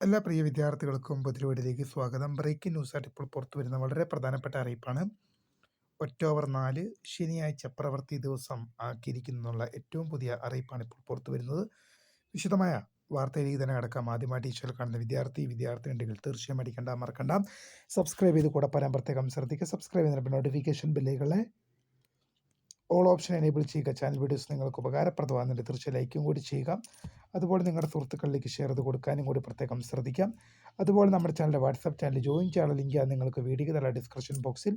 എല്ലാ പ്രിയ വിദ്യാർത്ഥികൾക്കും പുതിരവീടിലേക്ക് സ്വാഗതം. ബ്രേക്കിംഗ് ന്യൂസായിട്ട് ഇപ്പോൾ പുറത്തു വരുന്ന വളരെ പ്രധാനപ്പെട്ട അറിയിപ്പാണ്. ഒക്ടോബർ നാല് ശനിയാഴ്ച പ്രവൃത്തി ദിവസം ആക്കിയിരിക്കുന്നുള്ള ഏറ്റവും പുതിയ അറിയിപ്പാണ് ഇപ്പോൾ പുറത്തു വരുന്നത്. വിശദമായ വാർത്തയിലേക്ക് തന്നെ കിടക്കാം. ആദ്യമായി ടീച്ചറിൽ കാണുന്ന വിദ്യാർത്ഥി വിദ്യാർത്ഥി ഉണ്ടെങ്കിൽ തീർച്ചയായും അടിക്കണ്ട മറക്കണ്ട. സബ്സ്ക്രൈബ് ചെയ്ത് കൂടെ പറയാൻ പ്രത്യേകം ശ്രദ്ധിക്കുക. സബ്സ്ക്രൈബ് ചെയ്യുന്ന നോട്ടിഫിക്കേഷൻ ബില്ലുകളെ ഓൾ ഓപ്ഷൻ എനേബിൾ ചെയ്യുക. ചാനൽ വീഡിയോസ് നിങ്ങൾക്ക് ഉപകാരപ്രദമാകുന്നുണ്ട് തീർച്ചയായും ലൈക്കും കൂടി ചെയ്യുക. അതുപോലെ നിങ്ങളുടെ സുഹൃത്തുക്കളിലേക്ക് ഷെയർ ചെയ്ത് കൊടുക്കാനും കൂടി പ്രത്യേകം ശ്രദ്ധിക്കാം. അതുപോലെ നമ്മുടെ ചാനലിന്റെ വാട്സാപ്പ് ചാനൽ ജോയിൻ ചെയ്യാനുള്ള ലിങ്ക് നിങ്ങൾക്ക് വീഡിയോ തല ഡിസ്ക്രിപ്ഷൻ ബോക്സിൽ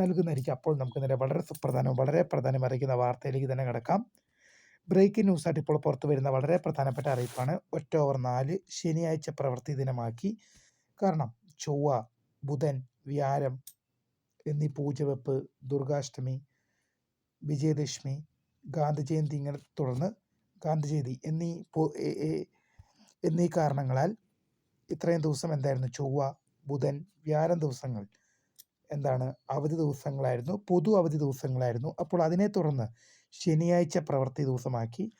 നൽകുന്നതായിരിക്കും. അപ്പോൾ നമുക്ക് നേരെ വളരെ സുപ്രധാനവും വളരെ പ്രധാനം അറിയിക്കുന്ന വാർത്തയിലേക്ക് തന്നെ കിടക്കാം. ബ്രേക്കിംഗ് ന്യൂസായിട്ട് ഇപ്പോൾ പുറത്തു വരുന്ന വളരെ പ്രധാനപ്പെട്ട അറിയിപ്പാണ്. ഒറ്റ ഓവർ നാല് ശനിയാഴ്ച പ്രവൃത്തി ദിനമാക്കി. കാരണം ചൊവ്വ ബുധൻ വ്യാഴം എന്നീ പൂജവെപ്പ് ദുർഗാഷ്ടമി വിജയദശമി ഗാന്ധി ജയന്തി ഇങ്ങനെ തുടർന്ന് ഗാന്ധി ജയന്തി എന്നീ എന്നീ കാരണങ്ങളാൽ ഇത്രയും ദിവസം എന്തായിരുന്നു? ചൊവ്വ ബുധൻ വ്യാഴം ദിവസങ്ങൾ എന്താണ്? അവധി ദിവസങ്ങളായിരുന്നു പൊതു അവധി ദിവസങ്ങളായിരുന്നു. അപ്പോൾ അതിനെ തുടർന്ന് ശനിയാഴ്ച പ്രവൃത്തി ദിവസമാക്കി.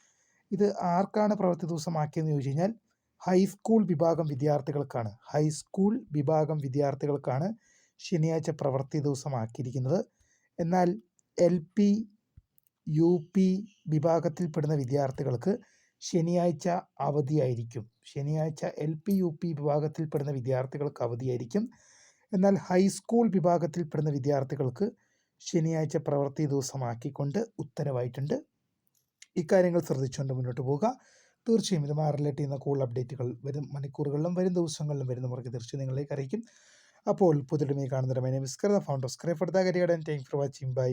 ഇത് ആർക്കാണ് പ്രവൃത്തി ദിവസമാക്കിയെന്ന് ചോദിച്ചു കഴിഞ്ഞാൽ ഹൈസ്കൂൾ വിഭാഗം വിദ്യാർത്ഥികൾക്കാണ്. ഹൈസ്കൂൾ വിഭാഗം വിദ്യാർത്ഥികൾക്കാണ് ശനിയാഴ്ച പ്രവൃത്തി ദിവസമാക്കിയിരിക്കുന്നത്. എന്നാൽ എൽ പി യു പി വിഭാഗത്തിൽപ്പെടുന്ന വിദ്യാർത്ഥികൾക്ക് ശനിയാഴ്ച അവധിയായിരിക്കും. ശനിയാഴ്ച എൽ പി യു പി വിഭാഗത്തിൽപ്പെടുന്ന വിദ്യാർത്ഥികൾക്ക് അവധിയായിരിക്കും. എന്നാൽ ഹൈസ്കൂൾ വിഭാഗത്തിൽപ്പെടുന്ന വിദ്യാർത്ഥികൾക്ക് ശനിയാഴ്ച പ്രവൃത്തി ദിവസമാക്കിക്കൊണ്ട് ഉത്തരവായിട്ടുണ്ട്. ഇക്കാര്യങ്ങൾ ശ്രദ്ധിച്ചുകൊണ്ട് മുന്നോട്ട് പോവുക. തീർച്ചയായും ഇതുമായി റിലേറ്റ് ചെയ്യുന്ന കൂടുതൽ അപ്ഡേറ്റുകൾ വരും മണിക്കൂറുകളിലും വരും ദിവസങ്ങളിലും വരുന്ന മുറയ്ക്ക് തീർച്ചയായും നിങ്ങളിലേക്ക് അറിയിക്കും. അപ്പോൾ പുതിയ കാണുന്ന മൈ നെയിം ഇസ് കർ the founder thank for watching bye